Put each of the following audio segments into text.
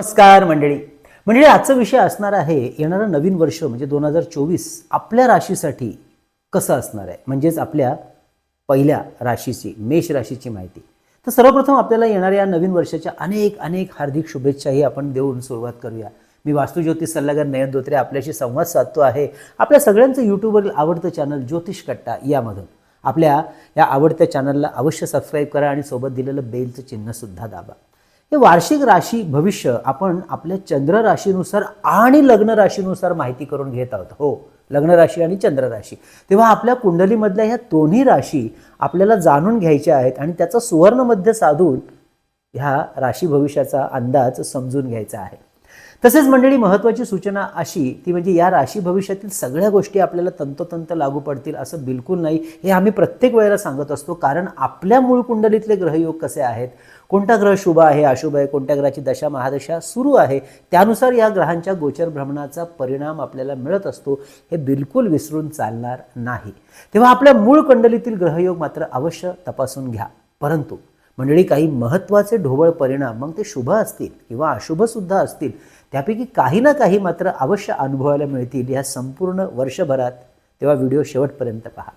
नमस्कार मंडळी. मंडळी आजचा विषय असणार आहे येणारं नवीन वर्ष म्हणजे दोन हजार चोवीस आपल्या राशीसाठी कसं असणार आहे? म्हणजेच आपल्या पहिल्या राशीची मेष राशीची माहिती. तर सर्वप्रथम आपल्याला येणाऱ्या या नवीन वर्षाच्या अनेक अनेक हार्दिक शुभेच्छाही आपण देऊन सुरुवात करूया. मी वास्तुज्योतिष सल्लागार नयन धोत्रे आपल्याशी संवाद साधतो आहे. आपल्या सगळ्यांचं यूट्यूबवरील आवडतं चॅनल ज्योतिष कट्टा यामधून. आपल्या या आवडत्या चॅनलला अवश्य सबस्क्राईब करा आणि सोबत दिलेलं बेलचं चिन्हसुद्धा दाबा. हे वार्षिक राशी भविष्य आपण आपल्या चंद्र राशीनुसार आणि लग्न राशीनुसार माहिती करून घेत आहोत. हो लग्न राशी आणि चंद्र राशी. तेव्हा आपल्या कुंडलीमधल्या ह्या दोन्ही राशी आपल्याला जाणून घ्यायच्या आहेत आणि त्याचा सुवर्णमध्य साधून ह्या राशी भविष्याचा अंदाज समजून घ्यायचा आहे. तसेच मंडळी महत्त्वाची सूचना अशी ती म्हणजे या राशी भविष्यातील सगळ्या गोष्टी आपल्याला तंतोतंत लागू पडतील असं बिलकुल नाही. हे आम्ही प्रत्येक वेळेला सांगत असतो कारण आपल्या मूळ कुंडलीतले ग्रहयोग कसे आहेत? कोणता ग्रह शुभ आहे अशुभ आहे कोणत्या ग्रहाची दशा महादशा सुरू आहे त्यानुसार या ग्रहांच्या गोचर भ्रमणाचा परिणाम आपल्याला मिळत असतो हे बिलकुल विसरून चालणार नाही. तेव्हा आपल्या मूळ कुंडलीतील ग्रहयोग मात्र अवश्य तपासून घ्या. परंतु मंडळी काही महत्त्वाचे ढोबळ परिणाम मग ते शुभ असतील किंवा अशुभसुद्धा असतील त्यापैकी काही ना काही मात्र अवश्य अनुभवायला मिळतील या संपूर्ण वर्षभरात. तेव्हा व्हिडिओ शेवटपर्यंत पहा.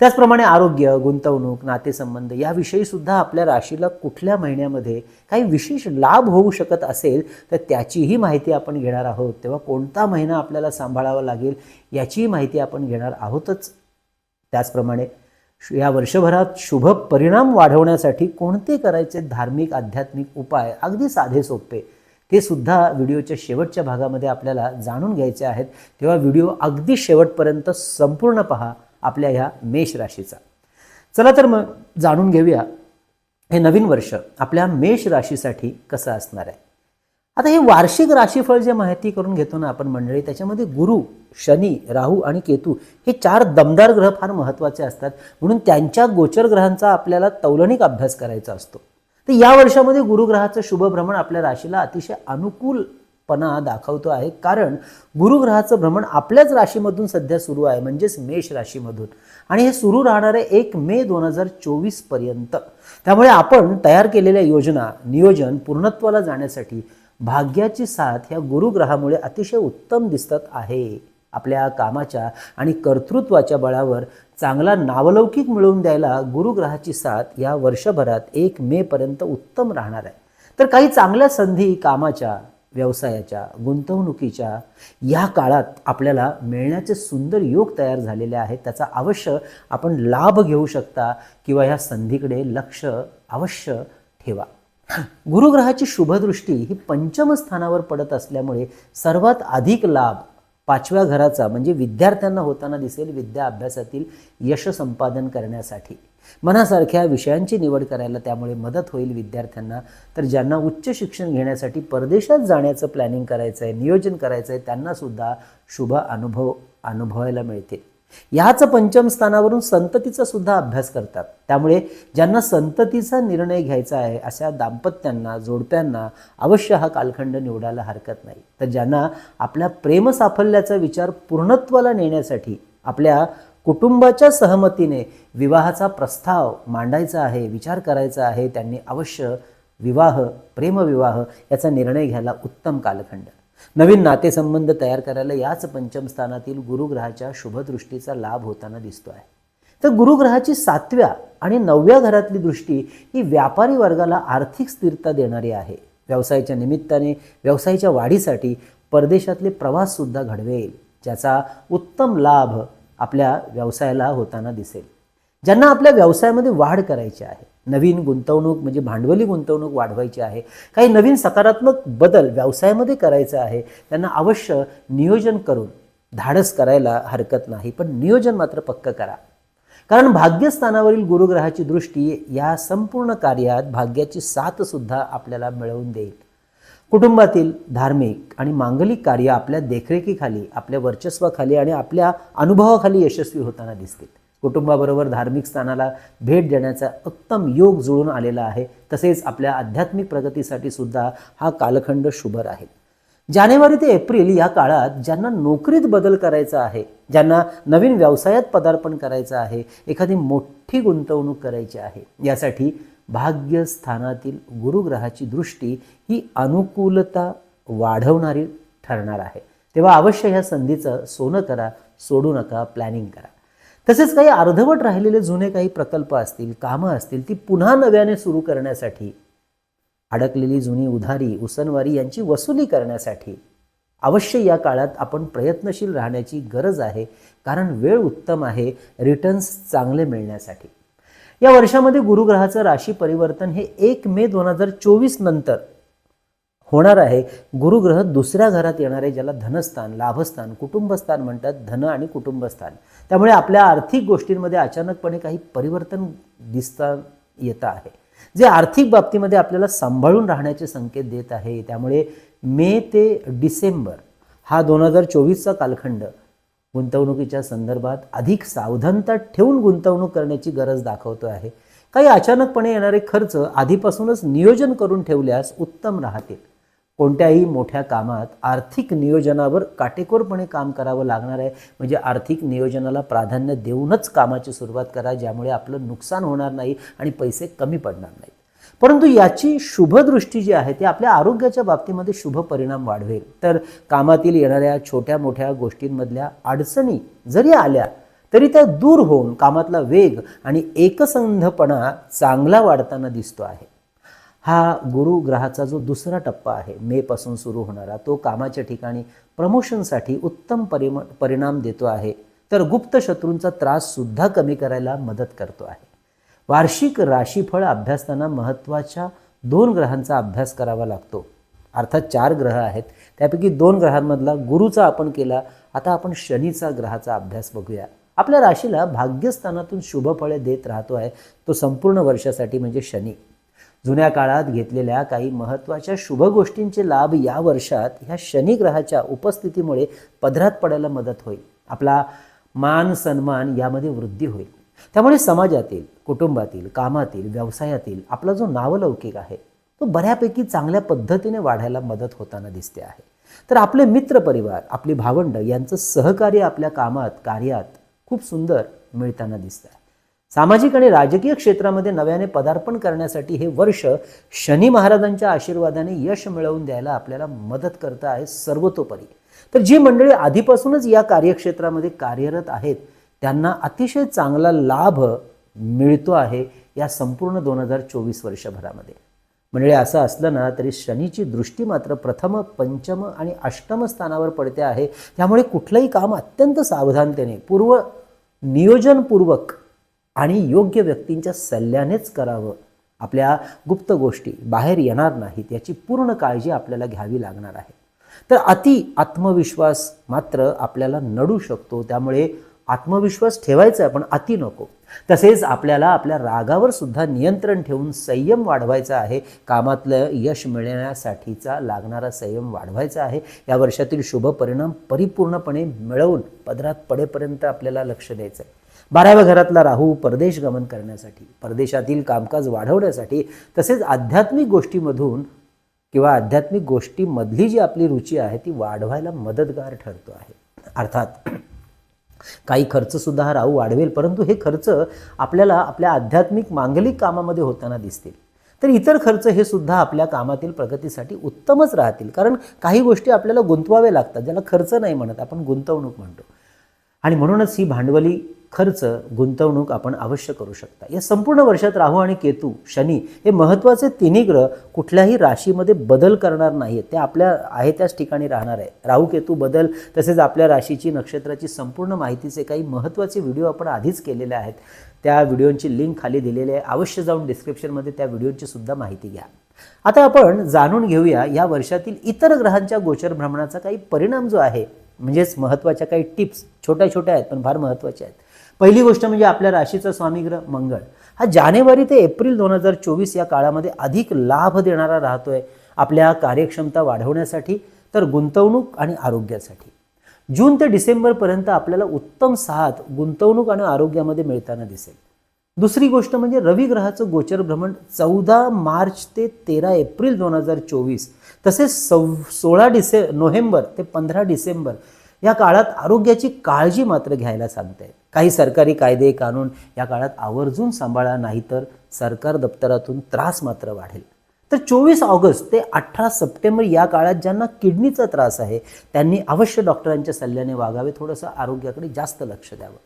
त्याचप्रमाणे आरोग्य गुंतवणूक नातेसंबंध याविषयी सुद्धा आपल्या राशीला कुठल्या महिन्यामध्ये काही विशेष लाभ होऊ शकत असेल तर त्याचीही माहिती आपण घेणार आहोत. तेव्हा कोणता महिना आपल्याला सांभाळावा लागेल याचीही माहिती आपण घेणार आहोतच. त्याचप्रमाणे या वर्षभरात शुभ परिणाम वाढवण्यासाठी कोणते करायचे धार्मिक आध्यात्मिक उपाय अगदी साधे सोपे ते सुद्धा व्हिडिओच्या शेवटच्या भागामध्ये आपल्याला जाणून घ्यायचे आहेत. तेव्हा व्हिडिओ अगदी शेवटपर्यंत संपूर्ण पहा. आपल्या ह्या मेष राशीचा. चला तर मग जाणून घेऊया हे नवीन वर्ष आपल्या मेष राशीसाठी कसं असणार आहे. आता हे वार्षिक राशीफळ जे माहिती करून घेतो ना आपण मंडळी त्याच्यामध्ये गुरु शनी राहू आणि केतू हे चार दमदार ग्रह फार महत्त्वाचे असतात. म्हणून त्यांच्या गोचर ग्रहांचा आपल्याला तौलनिक अभ्यास करायचा असतो. तर या वर्षामध्ये गुरुग्रहाचं शुभभ्रमण आपल्या राशीला अतिशय अनुकूल पणा दाखवतो आहे. कारण गुरुग्रहाचं भ्रमण आपल्याच राशीमधून सध्या सुरू आहे म्हणजेच मेष राशीमधून. आणि हे सुरू राहणार आहे एक मे दोन हजार चोवीसपर्यंत. त्यामुळे आपण तयार केलेल्या योजना नियोजन पूर्णत्वाला जाण्यासाठी भाग्याची साथ ह्या गुरुग्रहामुळे अतिशय उत्तम दिसत आहे. आपल्या कामाच्या आणि कर्तृत्वाच्या बळावर चांगला नावलौकिक मिळवून द्यायला गुरुग्रहाची साथ या वर्षभरात एक मे पर्यंत उत्तम राहणार आहे. तर काही चांगल्या संधी कामाच्या व्यवसायाच्या गुंतवणुकीच्या या काळात आपल्याला मिळण्याचे सुंदर योग तयार झालेले आहेत. त्याचा अवश्य आपण लाभ घेऊ शकता किंवा ह्या संधीकडे लक्ष अवश्य ठेवा. गुरुग्रहाची शुभदृष्टी ही पंचम स्थानावर पडत असल्यामुळे सर्वात अधिक लाभ पाचव्या घराचा म्हणजे विद्यार्थ्यांना होताना दिसेल विद्या अभ्यासातील यश संपादन करण्यासाठी. मनासारख्या विषयांची निवड करायला त्यामुळे मदत होईल विद्यार्थ्यांना. तर ज्यांना उच्च शिक्षण घेण्यासाठी परदेशात जाण्याचं प्लॅनिंग करायचं आहे नियोजन करायचं आहे त्यांनासुद्धा शुभ अनुभव अनुभवायला मिळतील. याच पंचम स्थानावरून संततीचा सुद्धा अभ्यास करतात. त्यामुळे ज्यांना संततीचा निर्णय घ्यायचा आहे अशा दाम्पत्यांना जोडप्यांना अवश्य हा कालखंड निवडायला हरकत नाही. तर ज्यांना आपल्या प्रेमसाफल्याचा विचार पूर्णत्वाला नेण्यासाठी आपल्या कुटुंबाच्या सहमतीने विवाहाचा प्रस्ताव मांडायचा आहे विचार करायचा आहे त्यांनी अवश्य विवाह प्रेमविवाह याचा निर्णय घ्यायला उत्तम कालखंड. नवीन नातेसंबंध तयार करायला याच पंचमस्थानातील गुरुग्रहाच्या शुभदृष्टीचा लाभ होताना दिसतो आहे तर गुरुग्रहाची सातव्या आणि नवव्या घरातली दृष्टी ही व्यापारी वर्गाला आर्थिक स्थिरता देणारी आहे. व्यवसायाच्या निमित्ताने व्यवसायाच्या वाढीसाठी परदेशातले प्रवाससुद्धा घडवेल ज्याचा उत्तम लाभ आपल्या व्यवसायाला होताना दिसेल. ज्यांना आपल्या व्यवसायामध्ये वाढ करायची आहे नवीन गुंतवणूक म्हणजे भांडवली गुंतवणूक वाढवायची आहे काही नवीन सकारात्मक बदल व्यवसायामध्ये करायचा आहे त्यांना अवश्य नियोजन करून धाडस करायला हरकत नाही पण नियोजन मात्र पक्क करा. कारण भाग्यस्थानावरील गुरुग्रहाची दृष्टी या संपूर्ण कार्यात भाग्याची साथ सुद्धा आपल्याला मिळवून देईल. कुटुंबातील धार्मिक आणि मांगलिक कार्य आपल्या देखरेखीखाली आपल्या वर्चस्वाखाली आणि आपल्या अनुभवाखाली यशस्वी होताना दिसतील. कुटुंबाबरोबर धार्मिक स्थानाला भेट देण्याचा उत्तम योग जुळून आलेला आहे. तसेच आपल्या आध्यात्मिक प्रगतीसाठी सुद्धा हा कालखंड शुभ राहील. जानेवारी ते एप्रिल या काळात ज्यांना नोकरीत बदल करायचा आहे ज्यांना नवीन व्यवसायात पदार्पण करायचं आहे एखादी मोठी गुंतवणूक करायची आहे यासाठी भाग्यस्थानातील गुरुग्रहाची दृष्टी ही अनुकूलता वाढवणारी ठरणार आहे. तेव्हा अवश्य ह्या संधीचं सोनं करा सोडू नका प्लॅनिंग करा. तसेच काही अर्धवट राहिलेले जुने काही प्रकल्प असतील कामं असतील ती पुन्हा नव्याने सुरू करण्यासाठी अडकलेली जुनी उधारी उसनवारी यांची वसुली करण्यासाठी अवश्य या काळात आपण प्रयत्नशील राहण्याची गरज आहे कारण वेळ उत्तम आहे रिटर्न्स चांगले मिळण्यासाठी. या वर्षामध्ये गुरुग्रहाचं राशी परिवर्तन हे एक मे दोन हजार चोवीस नंतर होणार आहे. गुरुग्रह दुसऱ्या घरात येणार आहे ज्याला धनस्थान लाभस्थान कुटुंबस्थान म्हणतात. धन आणि कुटुंबस्थान. त्यामुळे आपल्या आर्थिक गोष्टींमध्ये अचानकपणे काही परिवर्तन दिसता येतं आहे. जे आर्थिक बाबतीमध्ये आपल्याला सांभाळून राहण्याचे संकेत देत आहे. त्यामुळे मे ते डिसेंबर हा दोन हजार चोवीसचा कालखंड गुंतवणुकीच्या संदर्भात अधिक सावधानता ठेवून गुंतवणूक करण्याची गरज दाखवतो आहे. काही अचानकपणे येणारे खर्च आधीपासूनच नियोजन करून ठेवल्यास उत्तम राहतील. कोणत्याही मोठ्या कामात आर्थिक नियोजनावर काटेकोरपणे काम करावं लागणार आहे. म्हणजे आर्थिक नियोजनाला प्राधान्य देऊनच कामाची सुरुवात करा ज्यामुळे आपलं नुकसान होणार नाही आणि पैसे कमी पडणार नाही परंतु याची शुभदृष्टी जी आहे ती आपल्या आरोग्याच्या बाबतीमध्ये शुभ परिणाम वाढवेल. तर कामातील येणाऱ्या छोट्या मोठ्या गोष्टींमधल्या अडचणी जरी आल्या तरी त्या दूर होऊन कामातला वेग आणि एकसंधपणा चांगला वाढताना दिसतो आहे. हा गुरु ग्रहाचा जो दुसरा टप्पा आहे मेपासून सुरू होणारा तो कामाच्या ठिकाणी प्रमोशनसाठी उत्तम परिम परिणाम देतो आहे. तर गुप्त शत्रूंचा त्रास सुद्धा कमी करायला मदत करतो आहे. वार्षिक राशीफळ अभ्यासताना महत्त्वाच्या दोन ग्रहांचा अभ्यास करावा लागतो. अर्थात चार ग्रह आहेत. त्यापैकी दोन ग्रहांमधला गुरुचा आपण केला. आता आपण शनीचा ग्रहाचा अभ्यास बघूया. आपल्या राशीला भाग्यस्थानातून शुभफळे देत राहतो आहे. तो संपूर्ण वर्षासाठी म्हणजे शनी. जुन्या काळात घेतलेल्या काही महत्त्वाच्या शुभ गोष्टींचे लाभ या वर्षात ह्या शनी ग्रहाच्या उपस्थितीमुळे पदरात पडायला मदत होईल. आपला मान सन्मान यामध्ये वृद्धी होईल. त्यामुळे समाजातील कुटुंबातील कामातील व्यवसायातील आपला जो नावलौकिक आहे तो बऱ्यापैकी चांगल्या पद्धतीने वाढायला मदत होताना दिसते आहे. तर आपले मित्रपरिवार आपली भावंड यांचं सहकार्य आपल्या कामात कार्यात खूप सुंदर मिळताना दिसतं आहे सामाजिक आणि राजकीय क्षेत्रामध्ये नव्याने पदार्पण करण्यासाठी हे वर्ष शनी महाराजांच्या आशीर्वादाने यश मिळवून द्यायला आपल्याला मदत करतं आहे सर्वतोपरी. तर जी मंडळी आधीपासूनच या कार्यक्षेत्रामध्ये कार्यरत आहेत त्यांना अतिशय चांगला लाभ मिळतो आहे या संपूर्ण दोन हजार चोवीस वर्षभरामध्ये. म्हणजे असं असलं ना तरी शनीची दृष्टी मात्र प्रथम पंचम आणि अष्टम स्थानावर पडते आहे. त्यामुळे कुठलंही काम अत्यंत सावधानतेने पूर्व नियोजनपूर्वक आणि योग्य व्यक्तींच्या सल्ल्यानेच करावं. आपल्या गुप्त गोष्टी बाहेर येणार नाहीत याची पूर्ण काळजी आपल्याला घ्यावी लागणार आहे. तर अति आत्मविश्वास मात्र आपल्याला नडू शकतो. त्यामुळे आत्मविश्वास ठेवायचा आहे पण अति नको. तसेच आपल्याला आपल्या रागावर सुद्धा नियंत्रण ठेवून संयम वाढवायचा आहे. कामातलं यश मिळण्यासाठीचा लागणारा संयम वाढवायचा आहे. या वर्षातील शुभ परिणाम परिपूर्णपणे मिळवून पदरात पडेपर्यंत आपल्याला लक्ष द्यायचं आहे बाराव्या घरातला राहू परदेश गमन करण्यासाठी परदेशातील कामकाज वाढवण्यासाठी तसेच आध्यात्मिक गोष्टीमधून किंवा आध्यात्मिक गोष्टीमधली जी आपली रुची आहे ती वाढवायला मदतगार ठरतो आहे. अर्थात काही खर्चसुद्धा हा राहू वाढवेल परंतु हे खर्च आपल्याला आपल्या आध्यात्मिक मांगलिक कामामध्ये होताना दिसतील. तर इतर खर्च हे सुद्धा आपल्या कामातील प्रगतीसाठी उत्तमच राहतील. कारण काही गोष्टी आपल्याला गुंतवावे लागतात ज्याला खर्च नाही म्हणत आपण गुंतवणूक म्हणतो. आणि म्हणूनच ही भांडवली खर्च गुंतवणूक आपण अवश्य करू शकता. या संपूर्ण वर्षात राहू आणि केतू शनी हे महत्त्वाचे तिन्ही ग्रह कुठल्याही राशीमध्ये बदल करणार नाहीत ते आपल्या आहे त्याच ठिकाणी राहणार आहे. राहू केतू बदल तसेच आपल्या राशीची नक्षत्राची संपूर्ण माहितीचे काही महत्त्वाचे व्हिडिओ आपण आधीच केलेले आहेत. त्या व्हिडिओंची लिंक खाली दिलेली आहे. अवश्य जाऊन डिस्क्रिप्शनमध्ये त्या व्हिडिओची सुद्धा माहिती घ्या. आता आपण जाणून घेऊया या वर्षातील इतर ग्रहांच्या गोचर भ्रमणाचा काही परिणाम जो आहे म्हणजेच महत्त्वाच्या काही टिप्स छोट्या छोट्या आहेत पण फार महत्त्वाच्या आहेत. पहिली गोष्ट म्हणजे आपल्या राशीचा स्वामीग्रह मंगळ. हा जानेवारी ते एप्रिल दोन हजार चोवीस या काळामध्ये अधिक लाभ देणारा राहतोय आपल्या कार्यक्षमता वाढवण्यासाठी तर गुंतवणूक आणि आरोग्यासाठी. जून ते डिसेंबरपर्यंत आपल्याला उत्तम साथ गुंतवणूक आणि आरोग्यामध्ये मिळताना दिसेल. दुसरी गोष्ट म्हणजे रवी ग्रहाचं गोचर भ्रमण चौदा मार्च ते तेरा एप्रिल दोन हजार चोवीस तसेच सव सोळा डिसे नोव्हेंबर ते पंधरा डिसेंबर या काळात आरोग्याची काळजी मात्र घ्यायला सांगते काही सरकारी कायदे कानून या काळात आवर्जून सांभाळा नाही तर सरकार दप्तरातून त्रास मात्र वाढेल. तर चोवीस ऑगस्ट ते अठरा सप्टेंबर या काळात ज्यांना किडनीचा त्रास आहे त्यांनी अवश्य डॉक्टरांच्या सल्ल्याने वागावे थोडंसं आरोग्याकडे जास्त लक्ष द्यावं.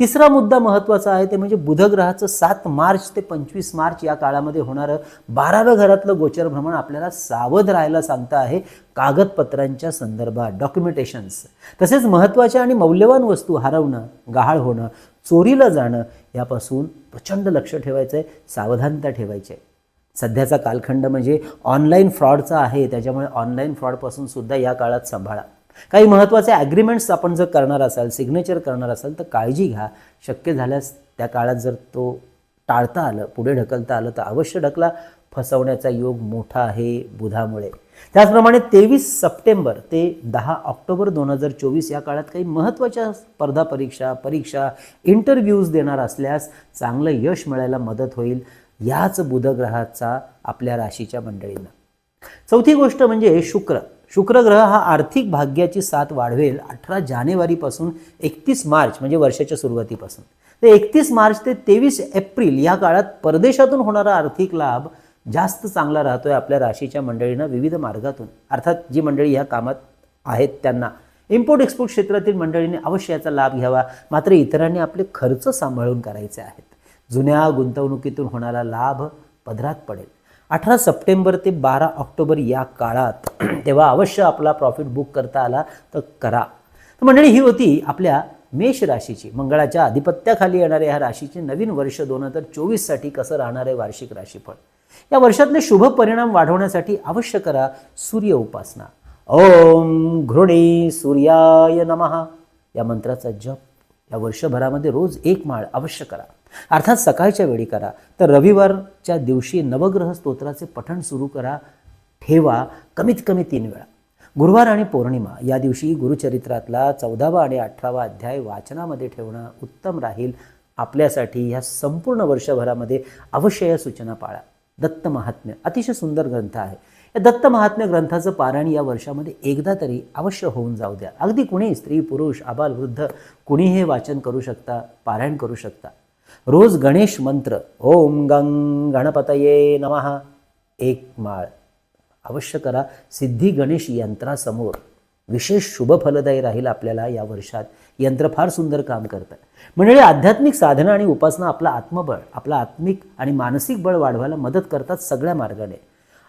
तिसरा मुद्दा महत्त्वाचा आहे ते म्हणजे बुधग्रहाचं सात मार्च ते पंचवीस मार्च या काळामध्ये होणारं बाराव्या घरातलं गोचर भ्रमण आपल्याला सावध राहायला सांगतं आहे कागदपत्रांच्या संदर्भात डॉक्युमेंटेशन्स तसेच महत्त्वाच्या आणि मौल्यवान वस्तू हरवणं गहाळ होणं चोरीला जाणं यापासून प्रचंड लक्ष ठेवायचं आहे सावधानता ठेवायची आहे सध्याचा कालखंड म्हणजे ऑनलाईन फ्रॉडचा आहे त्याच्यामुळे ऑनलाईन फ्रॉडपासून सुद्धा या काळात सांभाळा. काही महत्त्वाचे ॲग्रीमेंट्स आपण जर करणार असाल सिग्नेचर करणार असाल तर काळजी घ्या. शक्य झाल्यास त्या काळात जर तो टाळता आलं पुढे ढकलता आलं तर अवश्य ढकला. फसवण्याचा योग मोठा आहे बुधामुळे. त्याचप्रमाणे तेवीस सप्टेंबर ते दहा ऑक्टोबर दोन हजार चोवीस या काळात काही महत्त्वाच्या स्पर्धा परीक्षा परीक्षा इंटरव्ह्यूज देणार असल्यास चांगलं यश मिळायला मदत होईल याच बुधग्रहाचा आपल्या राशीच्या मंडळींना. चौथी गोष्ट म्हणजे शुक्र. शुक्रग्रह हा आर्थिक भाग्याची साथ वाढवेल अठरा जानेवारीपासून एकतीस मार्च म्हणजे वर्षाच्या सुरुवातीपासून. तर एकतीस मार्च ते तेवीस एप्रिल या काळात परदेशातून होणारा आर्थिक लाभ जास्त चांगला राहतोय आपल्या राशीच्या मंडळींना विविध मार्गातून. अर्थात जी मंडळी ह्या कामात आहेत त्यांना इम्पोर्ट एक्सपोर्ट क्षेत्रातील मंडळींनी अवश्य याचा लाभ घ्यावा. मात्र इतरांनी आपले खर्च सांभाळून करायचे आहेत. जुन्या गुंतवणुकीतून होणारा लाभ पदरात पडेल. अठरा सप्टेंबर ते बारा ऑक्टोबर या काळात तेव्हा अवश्य आपला प्रॉफिट बुक करता आला तर करा. तर मंडळी ही होती आपल्या मेष राशीची. मंगळाच्या अधिपत्याखाली येणाऱ्या ह्या राशीचे नवीन वर्ष दोन हजार चोवीससाठी कसं राहणार आहे वार्षिक राशीफळ? या वर्षातले शुभ परिणाम वाढवण्यासाठी अवश्य करा सूर्य उपासना. ओम घृणी सूर्याय नमः. या मंत्राचा जप या वर्षभरामध्ये रोज एक माळ अवश्य करा. अर्थात सकाळच्या वेळी करा. तर रविवारच्या दिवशी नवग्रह स्तोत्राचे पठण सुरू करा. ठेवा कमीत कमी तीन वेळा. गुरुवार आणि पौर्णिमा या दिवशी गुरुचरित्रातला चौदावा आणि अठरावा अध्याय वाचनामध्ये ठेवणं उत्तम राहील. आपल्यासाठी ह्या संपूर्ण वर्षभरामध्ये अवश्य या सूचना पाळा. दत्त महात्म्य अतिशय सुंदर ग्रंथ आहे. या दत्त महात्म्य ग्रंथाचं पारायण या वर्षामध्ये एकदा तरी अवश्य होऊन जाऊ द्या. अगदी कुणी स्त्री पुरुष आबाल वृद्ध कुणी हे वाचन करू शकता पारायण करू शकता. रोज गणेश मंत्र ओम गंग गणपतये नमः एक माळ. अवश्य करा सिद्धी गणेश यंत्रासमोर. विशेष शुभ फलदायी राहील आपल्याला या वर्षात. यंत्र फार सुंदर काम करतं. म्हणजे आध्यात्मिक साधना आणि उपासना आपलं आत्मबळ आपलं आत्मिक आणि मानसिक बळ वाढवायला मदत करतात सगळ्या मार्गाने.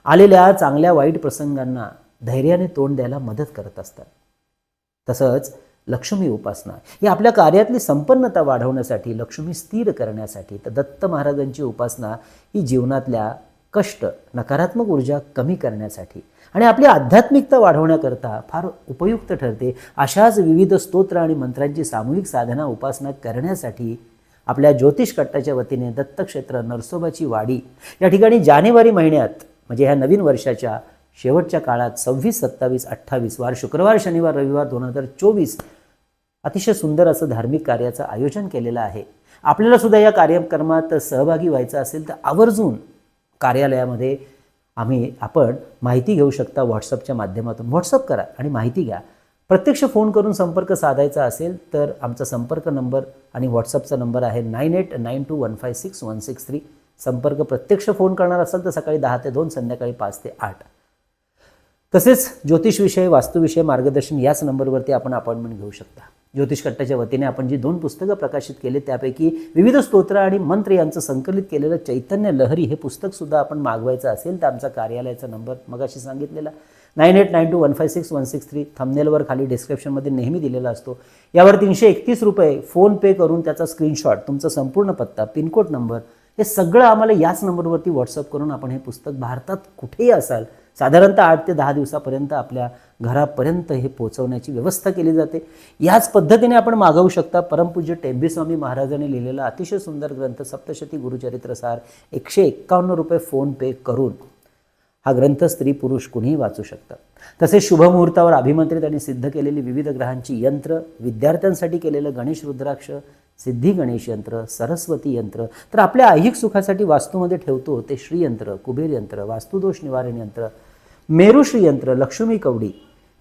आलेल्या चांगल्या वाईट प्रसंगांना धैर्याने तोंड द्यायला मदत करत असतात. तसंच लक्ष्मी उपासना. ही आपल्या कार्यातली संपन्नता वाढवण्यासाठी लक्ष्मी स्थिर करण्यासाठी तर दत्त महाराजांची उपासना ही जीवनातल्या कष्ट नकारात्मक ऊर्जा कमी करण्यासाठी. आणि आपली आध्यात्मिकता वाढवण्याकरता फार उपयुक्त ठरते. अशाच विविध स्तोत्र आणि मंत्रांची सामूहिक साधना उपासना करण्यासाठी आपल्या ज्योतिष कट्टाच्या वतीने दत्तक्षेत्र नरसोबाची वाडी या ठिकाणी जानेवारी महिन्यात म्हणजे ह्या नवीन वर्षाच्या शेवटच्या काळात सव्वीस सत्तावीस अठ्ठावीस वार शुक्रवार शनिवार रविवार दोन हजार चोवीस अतिशय सुंदर असं धार्मिक कार्याचं आयोजन केलेलं आहे. आपल्याला सुद्धा या कार्यक्रमात सहभागी व्हायचं असेल तर आवर्जून कार्यालयामध्ये आम्ही आपण माहिती घेऊ शकता व्हॉट्सअपच्या माध्यमातून. व्हॉट्सअप करा आणि माहिती घ्या. प्रत्यक्ष फोन करून संपर्क साधायचा असेल तर आमचा संपर्क नंबर आणि व्हॉट्सअपचा नंबर आहे nine eight nine two one five six one six three. संपर्क प्रत्यक्ष फोन करणार असाल तर सकाळी दहा ते दोन संध्याकाळी पाच ते आठ. तसेच ज्योतिषविषय वास्तुविषय मार्गदर्शन याच नंबरवरती आपण अपॉइंटमेंट घेऊ शकता. ज्योतिष कट्टाच्या वतीने आपण जी दोन पुस्तकं प्रकाशित केले त्यापैकी विविध स्तोत्र आणि मंत्र यांचं संकलित केलेलं चैतन्य लहरी हे पुस्तकसुद्धा आपण मागवायचं असेल तर आमचा कार्यालयाचा नंबर मगाशी सांगितलेला. Nine eight nine two one five six one six three थंबनेलवर खाली डिस्क्रिप्शनमध्ये नेहमी दिलेला असतो. यावर तीनशे एकतीस रुपये फोनपे करून त्याचा स्क्रीनशॉट तुमचा संपूर्ण पत्ता पिनकोड नंबर हे सगळं आम्हाला याच नंबरवरती व्हॉट्सअप करून आपण हे पुस्तक भारतात कुठेही असाल साधारणतः आठ ते दहा दिवसापर्यंत आपल्या घरापर्यंत हे पोचवण्याची व्यवस्था केली जाते. याच पद्धतीने आपण मागवू शकता. परमपूज्य टेंबीस्वामी महाराजांनी लिहिलेला अतिशय सुंदर ग्रंथ सप्तशती गुरुचरित्रसार एकशे एक्कावन्न रुपये फोनपे करून हा ग्रंथ स्त्री पुरुष कुणीही वाचू शकतात तसेच शुभमुहूर्तावर अभिमंत्रित आणि सिद्ध केलेली विविध ग्रहांची यंत्र विद्यार्थ्यांसाठी केलेलं गणेश रुद्राक्ष सिद्धी गणेश यंत्र सरस्वती यंत्र तर आपल्या ऐहिक सुखासाठी वास्तूमध्ये ठेवतो ते श्रीयंत्र कुबेर यंत्र वास्तुदोष निवारण यंत्र मेरुश्री यंत्र लक्ष्मी कवडी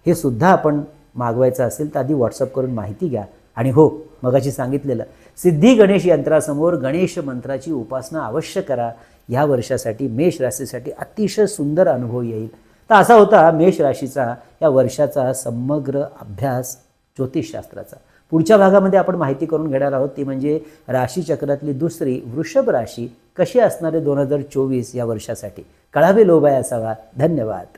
हे सुद्धा आपण मागवायचं असेल तर आधी व्हॉट्सअप करून माहिती घ्या. आणि हो मगाशी सांगितलेलं सिद्धी गणेश यंत्रासमोर गणेश मंत्राची उपासना अवश्य करा. ह्या वर्षासाठी मेष राशीसाठी अतिशय सुंदर अनुभव येईल. तर असा होता मेष राशीचा या वर्षाचा समग्र अभ्यास ज्योतिषशास्त्राचा. पुढच्या भागामध्ये आपण माहिती करून घेणार आहोत ती म्हणजे राशीचक्रातली दुसरी वृषभ राशी कशी असणारे दोन हजार चोवीस या वर्षासाठी. कळावे लोभाय असावा. धन्यवाद.